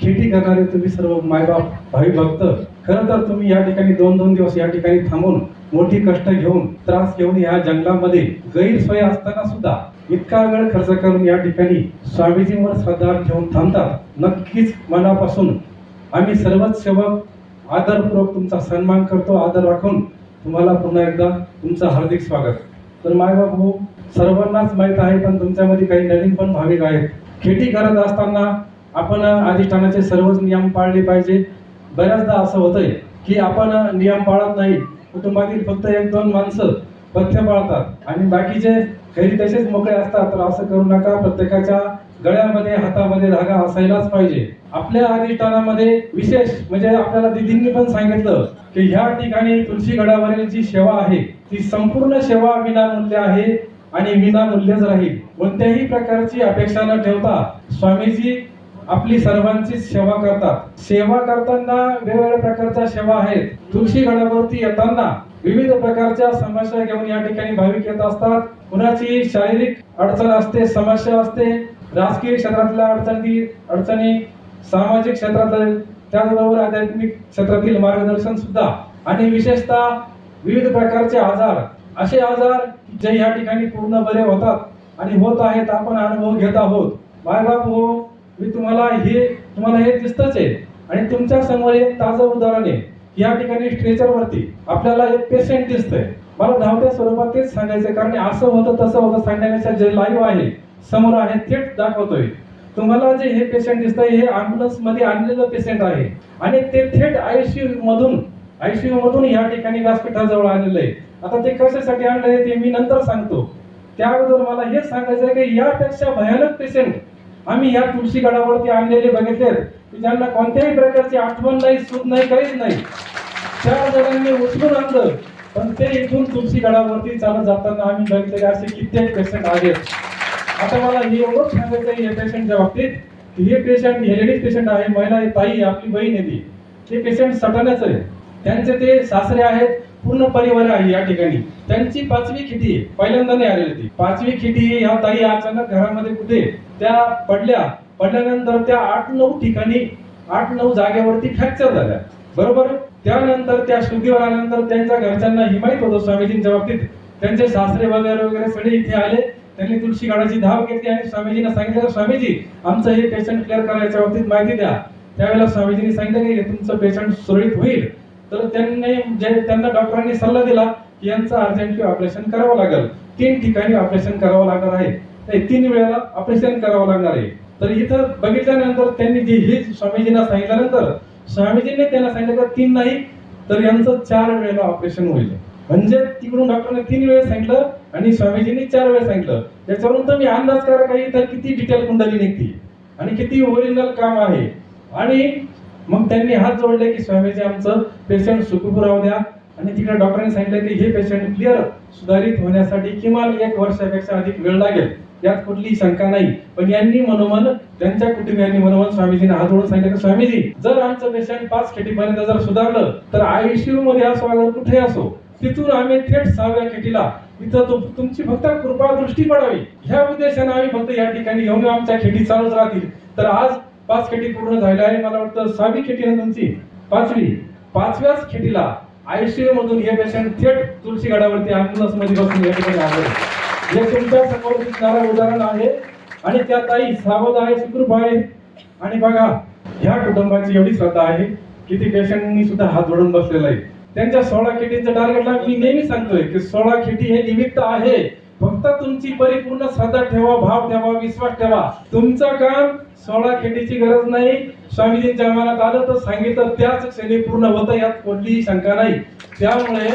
खेती करणारे तुम्ही सर्व मायबाप भावी भक्त. खरं तर तुम्ही या ठिकाणी दोन दोन दिवस या ठिकाणी थांबून मोठी कष्ट घेऊन त्रास घेऊन या जंगलामध्ये गैरसोय असताना सुद्धा इतका वेळ खर्च करून या ठिकाणी स्वामीजींवर श्रद्धा ठेवून थांबतात. नक्कीच मनापासून आम्ही सर्वच सेवक आदरपूर्वक तुमचा सन्मान करतो आदर राखून तुम्हाला पुन्हा एकदा तुमचं हार्दिक स्वागत. तर मायबाप हो सर्वांनाच माहीत आहे पण तुमच्यामध्ये काही नवीन पण भाविक आहेत. खेती करत असताना आपण अधिष्ठानाचे सर्वच नियम पाळले पाहिजे. बऱ्याचदा असं होतंय की आपण नियम पाळत नाही कुटुंबातील फक्त एक दोन माणसं पथ्य पाळतात आणि बाकीचे घरी तसेच मोकळे असतात तर असं करू नका. प्रत्येकाच्या गळ्यामध्ये हातामध्ये धागा असायलाच पाहिजे. आपल्या अधिष्ठानामध्ये विशेष म्हणजे आपल्याला दिदींनी पण सांगितलं की ह्या ठिकाणी तुळशीगडावरील जी सेवा आहे ती संपूर्ण सेवा विनामूल्य आहे आणि विनामूल्यच राहील. कोणत्याही प्रकारची अपेक्षा न ठेवता स्वामीजी आपली सर्वांची सेवा करतात. सेवा करताना वेगवेगळ्या प्रकारच्या सेवा आहेत. तुळशी गडावरती येताना विविध प्रकारच्या समस्या घेऊन या ठिकाणी भाविक येत असतात. कुणाची शारीरिक अडचण असते समस्या असते राजकीय क्षेत्रातल्या अडचणी अडचणी सामाजिक क्षेत्रातील त्याचबरोबर आध्यात्मिक क्षेत्रातील मार्गदर्शन सुद्धा. आणि विशेषतः विविध प्रकारचे आजार. असे आजार जे या ठिकाणी पूर्ण बरे होतात. आणि होत आहेत आपण अनुभव घेत आहोत. मायबाप हो मी तुम्हाला हे तुम्हाला हे दिसतच आहे. आणि तुमच्यासमोर एक ताजं उदाहरण आहे. या ठिकाणी स्ट्रेचर वरती आपल्याला एक पेशंट दिसतंय. मला धावत्या स्वरूपात तेच सांगायचं कारण असं होतं तसं होतं सांगण्यापेक्षा जे लाईव्ह आहे समोर आहे थेट दाखवतोय. तुम्हाला जे हे पेशंट दिसतंय हे अँब्युलन्समध्ये आणलेलं पेशंट आहे. आणि ते थेट आयसीयू मधून आयसीयू मधून या ठिकाणी व्यासपीठाजवळ आणलेलं आहे. आता ते कशासाठी आणलंय ते मी नंतर सांगतो. त्या अगोदर मला हे सांगायचं आहे की यापेक्षा भयानक पेशंट आम्ही या तुळशी गडावरती आणलेले बघितले की ज्यांना कोणत्याही प्रकारची आठवण नाही सूद नाही काहीच नाही. त्या जणांनी उचलून आणलं. पण ते इथून तुळशी गडावरती चालत जाताना आम्ही बघितले असे कित्येक पेशंट आहेत. आता मला हे एवढंच सांगायचं आहे या पेशंटच्या बाबतीत की हे पेशंट हे लेडीज पेशंट आहे महिला आहे, ताई आपली बहीण आहे ती. ते पेशंट सटाण्याच आहे. त्यांचे ते सासरे आहेत पूर्ण परिवार आहे या ठिकाणी. त्यांची पाचवी खिटी पहिल्यांदा नाही आलेली ती पाचवी खिटी ह्या ताई अचानक घरामध्ये कुठे? त्या पडल्या. पडल्यानंतर त्या आठ नऊ ठिकाणी आठ नऊ जागेवरती फ्रॅक्चर झाल्या. बरोबर? त्यानंतर त्या शुद्धीवर आल्यानंतर त्यांच्या घरच्यांना हिमायत होतो स्वामीजींच्या बाबतीत. त्यांचे सासरे वगैरे वगैरे सगळे इथे आले. त्यांनी तुळशी गाडाची धाव घेतली आणि स्वामीजींना सांगितलं स्वामीजी आमचं हे पेशंट क्लिअर करायच्या बाबतीत माहिती द्या. त्यावेळेला स्वामीजींनी सांगितलं की तुमचं पेशंट सुरळीत होईल. तर त्यांनी जे त्यांना डॉक्टरांनी सल्ला दिला की यांचं अर्जंटली ऑपरेशन करावं लागेल. तीन ठिकाणी ऑपरेशन करावं लागणार आहे. तीन वेळेला ऑपरेशन करावं लागणार आहे. तर इथं बघितल्यानंतर त्यांनी जे हे स्वामीजींना सांगितल्यानंतर स्वामीजींनी त्यांना सांगितलं तीन नाही तर यांचं चार वेळेला ऑपरेशन होईल. म्हणजे तिकडून डॉक्टरने तीन वेळेस सांगितलं आणि स्वामीजींनी चार वेळेस सांगितलं. त्याच्यावरून तुम्ही अंदाज करा काही तर किती डिटेल कुंडली निघते? आणि किती ओरिजिनल काम आहे? आणि मग त्यांनी हात जोडले की स्वामीजी आमचं पेशंट सुखरूप राहू द्या. आणि तिकडे डॉक्टरांनी सांगितलं की हे पेशंट क्लिअर सुधारित होण्यासाठी किमान एक वर्षापेक्षा अधिक वेळ लागेल. यात कुठलीही शंका नाही. पण यांनी मनोमन त्यांच्या कुटुंबियांनी मनोमन स्वामीजींना हात जोडून सांगितलं की स्वामीजी जर आमचं पेशंट पाच खेटीपर्यंत जर सुधारलं तर आयसीयू मध्ये असो कुठे असो तिथून आम्ही थेट सहाव्या खेटीला इथं तुमची फक्त कृपा दृष्टी पडावी. ह्या उद्देशाने आम्ही फक्त या ठिकाणी येऊन आमच्या खेटी चालूच राहतील. तर आज पाच खेटी पूर्ण झाल्या आहे. मला वाटतं सहावी खेटी आहे तुमची. पाचवी. पाचव्याच खेटीला आयसीयू मधून हे पेशंट थेट तुळशी गडावरती अँब्युलन्समध्ये बसून या ठिकाणी आले. हे तुमच्यासमोर दिसणारं उदाहरण आहे. आणि त्या ताई सावध आहे सुखरूप आहे. आणि बघा ह्या कुटुंबाची एवढी श्रद्धा आहे की ती पेशंटनी सुद्धा हात जोडून बसलेला आहे. त्यांच्या सोळा खेटीचं टार्गेटला मी नेहमी सांगतोय की सोळा खेटी हे निमित्त आहे. फक्त तुमची परिपूर्ण श्रद्धा ठेवा भाव ठेवा विश्वास ठेवा. तुमचं काम सोळा खेटीची गरज नाही. स्वामीजींच्या मनात आलं तर सांगितलं त्याच क्षणी पूर्ण होतं यात कोणतीही शंका नाही. त्यामुळे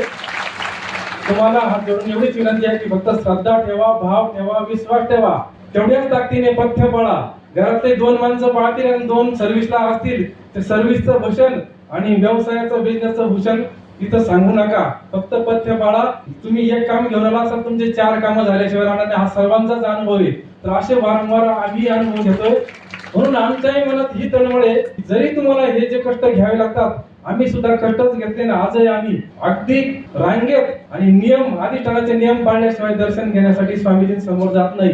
तुम्हाला हात जोडून एवढीच विनंती आहे की फक्त श्रद्धा ठेवा भाव ठेवा विश्वास ठेवा. तेवढ्याच ताकदीने पथ्य पळा. घरातले दोन माणसं पाळतील आणि दोन सर्व्हिसला असतील. ते सर्व्हिसचं भूषण आणि व्यवसायाचं बिझनेसचं भूषण इथं सांगू नका. फक्त पथ्य पाळा. तुम्ही एक काम घेऊन आला असाल तुमचे चार कामं झाल्याशिवाय राहणार नाही. हा सर्वांचाच अनुभव आहे. तर असे वारंवार आम्ही अनुभव घेतोय म्हणून आमच्याही मनात ही तळमळ आहे जरी तुम्हाला हे जे कष्ट घ्यावे लागतात आम्ही सुद्धा कष्टच घेतले ना. आजही आम्ही अगदी रांगेत आणि नियम अधिष्ठानाचे नियम पाळण्याशिवाय दर्शन घेण्यासाठी स्वामीजी समोर जात नाही.